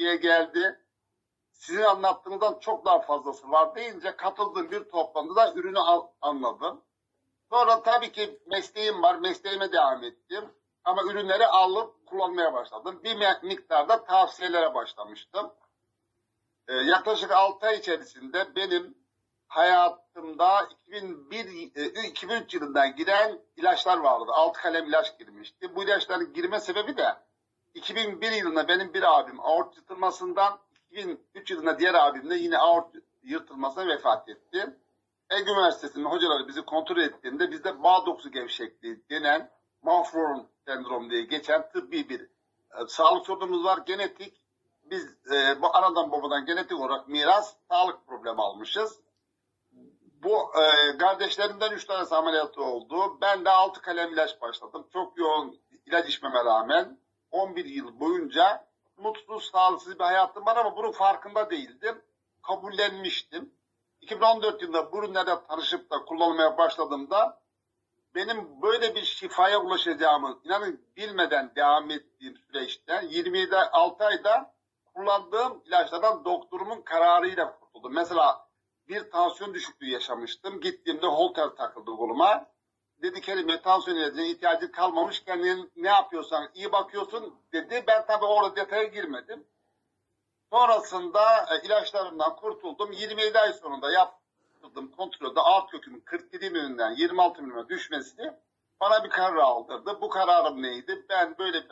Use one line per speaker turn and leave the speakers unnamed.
Türkiye'ye geldi. Sizin anlattığınızdan çok daha fazlası var deyince katıldığım bir toplantıda ürünü al- anladım. Sonra tabii ki mesleğim var. Mesleğime devam ettim. Ama ürünleri alıp kullanmaya başladım. Bir mi- miktarda tavsiyelere başlamıştım. Ee, yaklaşık 6 ay içerisinde benim hayatımda 2001 e, 2003 yılından giren ilaçlar vardı. 6 kalem ilaç girmişti. Bu ilaçların girme sebebi de 2001 yılında benim bir abim aort yırtılmasından 2003 yılında diğer abim de yine aort yırtılmasına vefat etti. Ege Üniversitesi'nin hocaları bizi kontrol ettiğinde bizde bağ dokusu gevşekliği denen Marfan sendrom diye geçen tıbbi bir e, sağlık sorunumuz var. Genetik biz e, bu anadan babadan genetik olarak miras sağlık problemi almışız. Bu e, kardeşlerimden 3 tanesi ameliyatı oldu. Ben de 6 kalem ilaç başladım. Çok yoğun ilaç içmeme rağmen 11 yıl boyunca mutsuz, sağlıksız bir hayatım var ama bunun farkında değildim. Kabullenmiştim. 2014 yılında bu ürünlerle tanışıp da kullanmaya başladığımda benim böyle bir şifaya ulaşacağımı inanın bilmeden devam ettiğim süreçte 27 6 ayda kullandığım ilaçlardan doktorumun kararıyla kurtuldum. Mesela bir tansiyon düşüklüğü yaşamıştım. Gittiğimde holter takıldı koluma. Dedi Kerime tansiyon ilacına ihtiyacın kalmamış. Kendin ne yapıyorsan iyi bakıyorsun dedi. Ben tabii orada detaya girmedim. Sonrasında e, ilaçlarımdan kurtuldum. 27 ay sonunda yaptırdım kontrolde alt kökümün 47 milimden 26 milime düşmesi bana bir karar aldırdı. Bu kararım neydi? Ben böyle bir